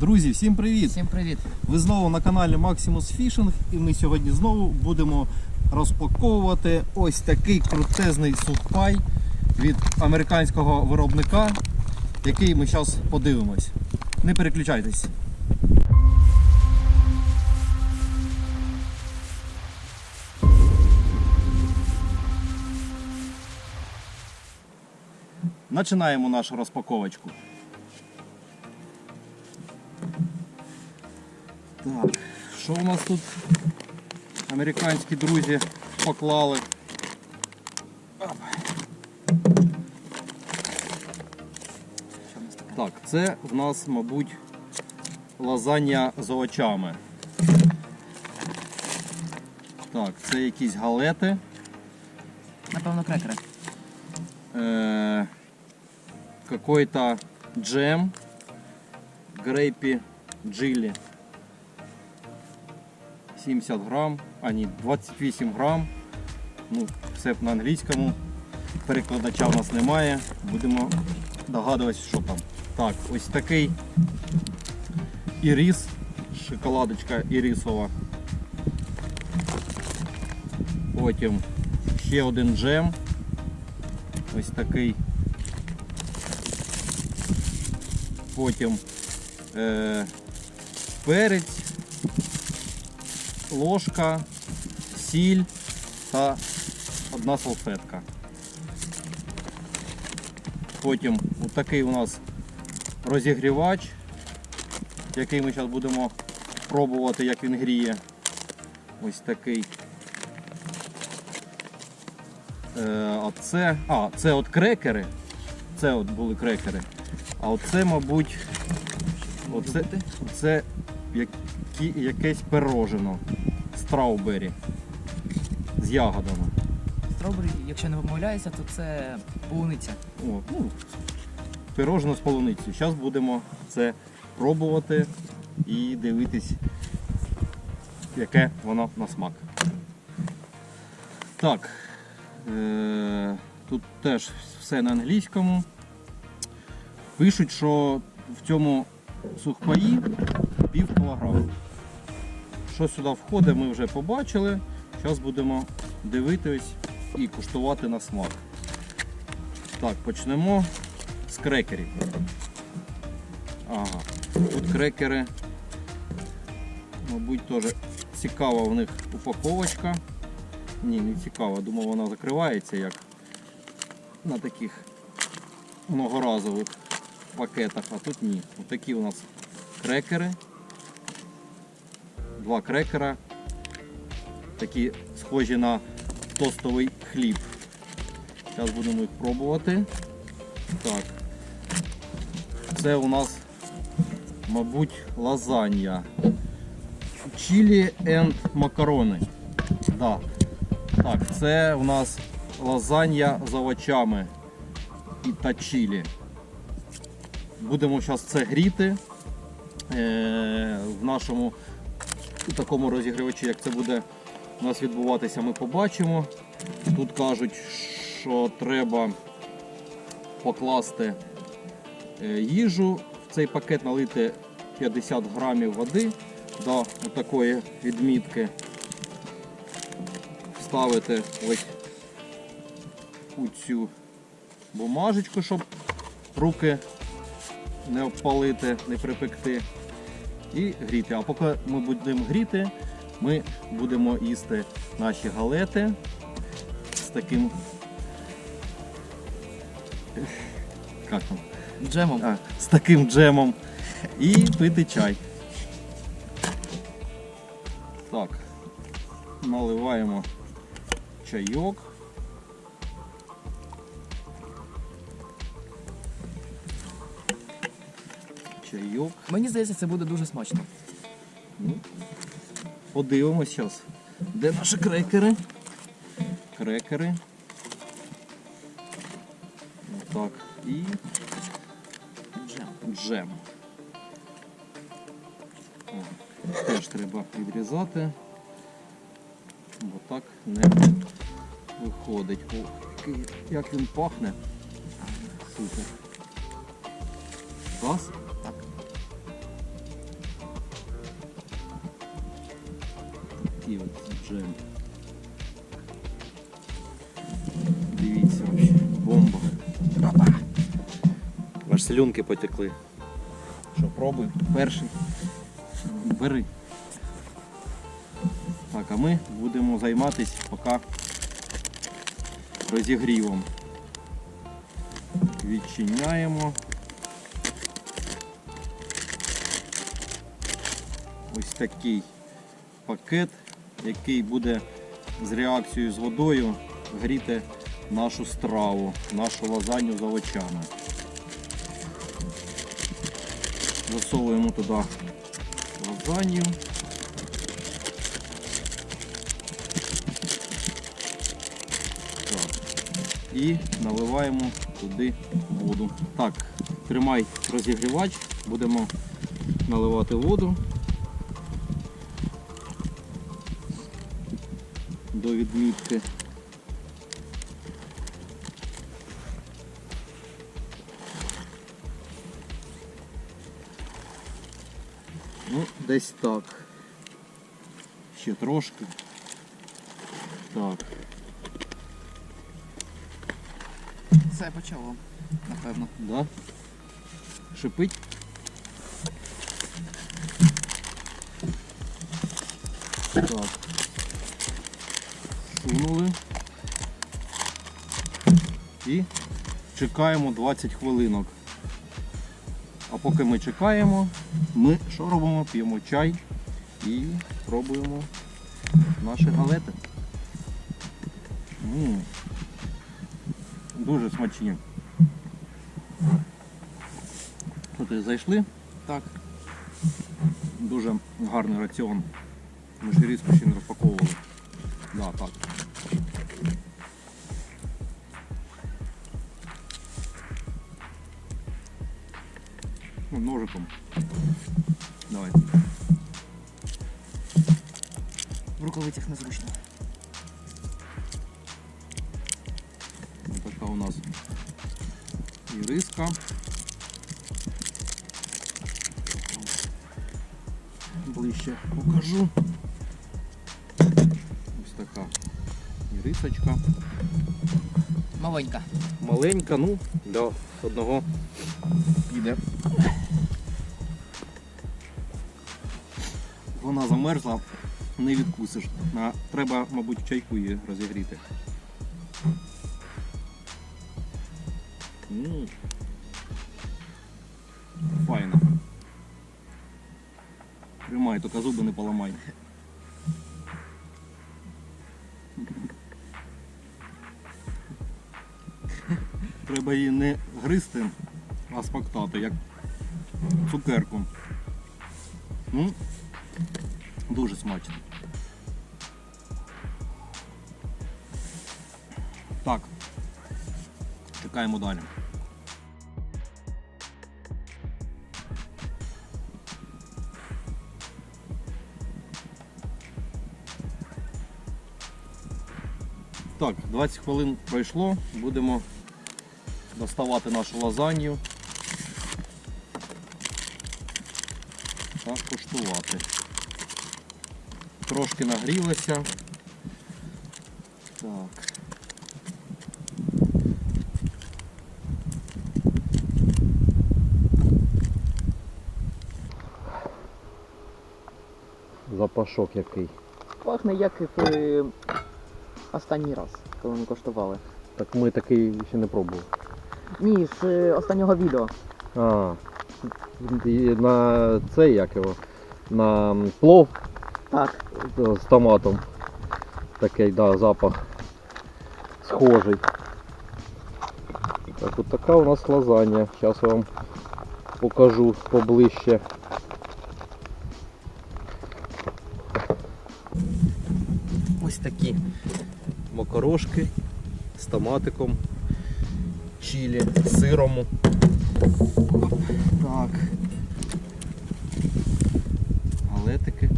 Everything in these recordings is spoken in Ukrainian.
Друзі, всім привіт! Всім привіт. Ви знову на каналі Maximus Fishing і ми сьогодні знову будемо розпаковувати ось такий крутезний сухпай від американського виробника, який ми зараз подивимось. Не переключайтесь. Починаємо нашу розпаковочку. Так, що у нас тут американські друзі поклали? Так, це в нас, мабуть, лазанья з овочами. Так, це якісь галети. Напевно, крекери. Э, какой-то джем грейпі джилі 70 грам, а ні, 28 грам. Ну, все на англійському. Перекладача в нас немає. Будемо догадуватися, що там. Так, ось такий ірис, шоколадочка ірисова. Потім ще один джем. Ось такий. Потім е, перець, ложка, сіль та одна салфетка. Потім отакий у нас розігрівач, який ми зараз будемо пробувати, як він гріє. Ось такий. Е, а це, а, це от крекери. Це от були крекери. А оце, мабуть, оце, це які, якесь пирожено. Страубері. З ягодами. Стробері, якщо не помиляюся, то це полуниця. О, ну, пирожено з полуницею. Зараз будемо це пробувати і дивитись, яке воно на смак. Так, е- тут теж все на англійському. Пишуть, що в цьому сухпаї пів кілограма. Що сюди входить, ми вже побачили. Зараз будемо дивитись і куштувати на смак. Так, почнемо з крекерів. Ага. Тут крекери. Мабуть, теж цікава в них упаковочка. Ні, не цікава, думав, вона закривається як на таких многоразових пакетах, а тут ні. Отакі у нас крекери. Два крекера. Такі схожі на тостовий хліб. Зараз будемо їх пробувати. Так. Це у нас, мабуть, лазанья. Чилі and макарони. Да. Так, це у нас лазанья з овочами і та чилі. Будемо зараз це гріти е, в нашому такому розігрівачі, як це буде у нас відбуватися, ми побачимо. Тут кажуть, що треба покласти е, їжу в цей пакет, налити 50 грамів води до такої відмітки. Вставити ось у цю бумажечку, щоб руки не обпалити, не припекти. І гріти. А поки ми будемо гріти, ми будемо їсти наші галети з таким. Як там? Джемом. А, з таким джемом і пити чай. Так, наливаємо чайок. Чайок. Мені здається, це буде дуже смачно. Ну, подивимось зараз. Де наші крекери? Крекери. Так, і Джем. джем. Теж треба відрізати, бо так не виходить. О, як він пахне. Супер. Раз. Такий от джем. Дивіться вообще, бомба. Аж слюнки потекли. Що, пробуй? Перший. Бери. Так, а ми будемо займатися поки розігрівом. Відчиняємо. Ось такий пакет, який буде з реакцією з водою гріти нашу страву, нашу лазанью з овочами. Засовуємо туди лазанью. І наливаємо туди воду. Так, тримай розігрівач, будемо наливати воду. До відмітки. Ну, десь так. Ще трошки. Так. Все почало, напевно. Да? Шипить. Так. І чекаємо 20 хвилинок. А поки ми чекаємо, ми що робимо? П'ємо чай і пробуємо наші галети. М. Дуже смачні. Тут зайшли. Так. Дуже гарний раціон. Ми ж різко ще не розпаковували. Да, так. Ну, ножиком. Давай. В рукавицях незручно. Така у нас іриска. Ближче покажу. Ось така ірисочка. Маленька. Маленька, ну, для одного піде. Вона замерзла, не відкусиш. А треба, мабуть, чайку її розігріти. М. Файно. Тримай, тільки зуби не поламай. Треба її не гризти, а смоктати, як цукерку. Ну, дуже смачно. Так. Чекаємо далі. Так, 20 хвилин пройшло, будемо доставати нашу лазанью та куштувати. Трошки нагрілося. Так. Запашок який. Пахне як і в е, останній раз, коли ми коштували. Так ми такий ще не пробували. Ні, з е, останнього відео. А, і на цей як його? На плов Так. з томатом. Такий, да, запах схожий. Так, от така у нас лазанья. Зараз я вам покажу поближче. Ось такі макарошки з томатиком, чилі, сиром. Так. Галетики.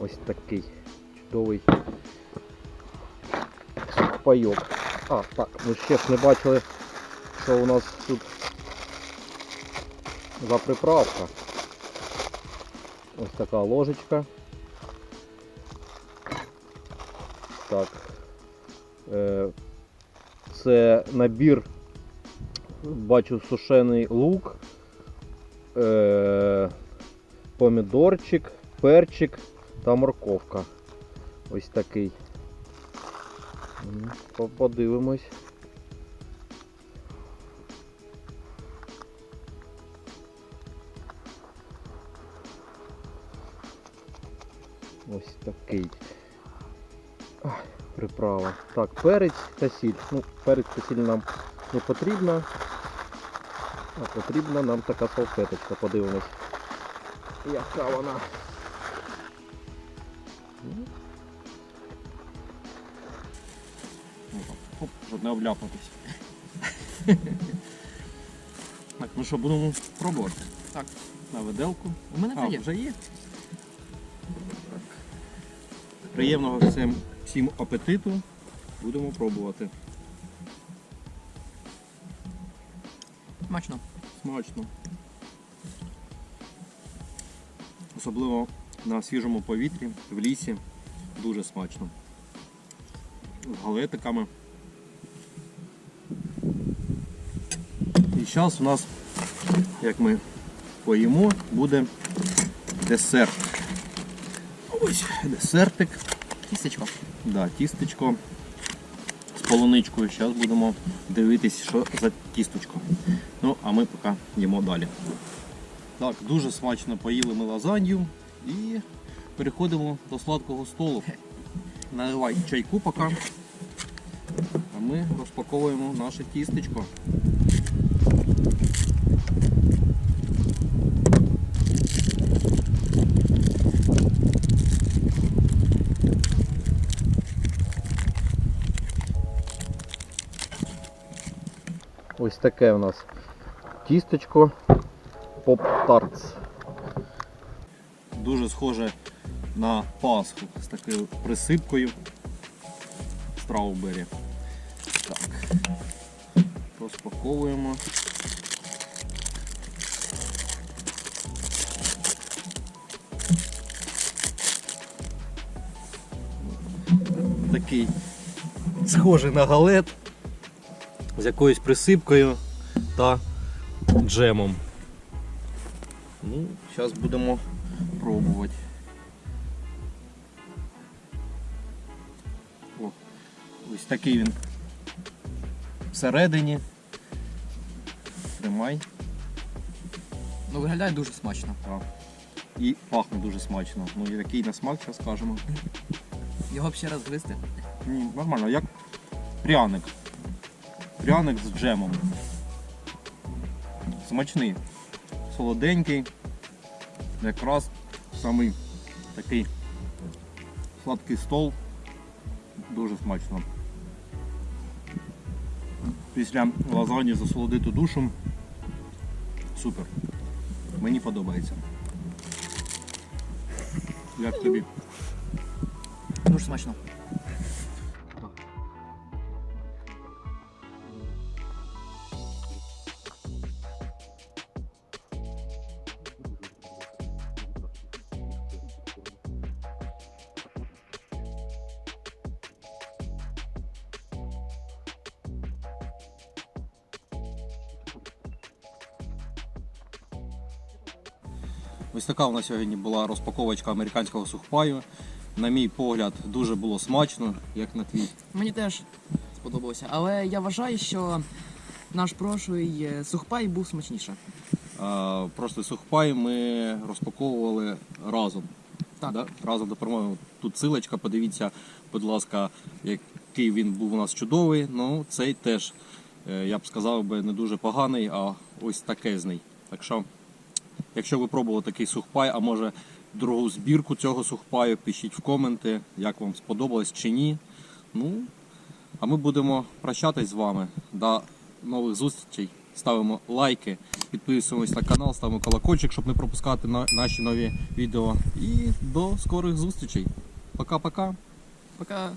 Ось такий чудовий пайок. А, так, ми ще ж не бачили, що у нас тут за приправка. Ось така ложечка. Так. Е, Це набір, бачу, сушений лук, е, помідорчик, перчик та морковка. Ось такий. Подивимось. Ось такий. Приправа. Так, перець та сіль. Ну, перець та сіль нам не потрібно. А потрібна нам така салфеточка, подивимось. Яка вона. Ну. Ну, Хоп, щоб не обляпатись. Так, ну що, будемо пробувати. Так. На виделку. У мене А, вже є. вже є. Так. Приємного всім, всім апетиту. Будемо пробувати. Смачно. Смачно. Особливо на свіжому повітрі, в лісі. Дуже смачно. З галетиками. І зараз у нас, як ми поїмо, буде десерт. Ось десертик. Тістечко. Да, тістечко з полуничкою. Зараз будемо дивитись, що за тісточко. Ну, а ми поки їмо далі. Так, дуже смачно поїли ми лазанью і переходимо до сладкого столу. Наливай чайку поки. А ми розпаковуємо наше тістечко. Ось таке у нас тістечко поп-тартс. Дуже схоже на пасху з такою присипкою страубері. Так. Розпаковуємо. Такий схожий на галет з якоюсь присипкою та джемом. Ну, зараз будемо пробувати. О, ось такий він всередині. Тримай. Ну виглядає дуже смачно. Так. І пахне дуже смачно. Ну і який на смак, зараз скажемо. Його б ще раз гристи. Ні, нормально, як пряник. Пряник з джемом. Смачний. Солоденький. Якраз самий такий сладкий стол. Дуже смачно. Після лазані засолодити душу. Супер. Мені подобається. Як тобі? Дуже смачно. Ось така у нас сьогодні була розпаковочка американського сухпаю. На мій погляд, дуже було смачно, як на твій. Мені теж сподобалося. Але я вважаю, що наш прошлий е, сухпай був смачніше. А, Просто сухпай ми розпаковували разом. Так. Да? Разом до перемоги. Тут силочка, подивіться, будь ласка, який він був у нас чудовий. Ну, цей теж, е, я б сказав би, не дуже поганий, а ось такезний. Так що, якщо ви пробували такий сухпай, а може другу збірку цього сухпаю, пишіть в коменти, як вам сподобалось чи ні. Ну, а ми будемо прощатись з вами. До нових зустрічей. Ставимо лайки, підписуємось на канал, ставимо колокольчик, щоб не пропускати наші нові відео. І до скорих зустрічей. Пока-пока. Пока.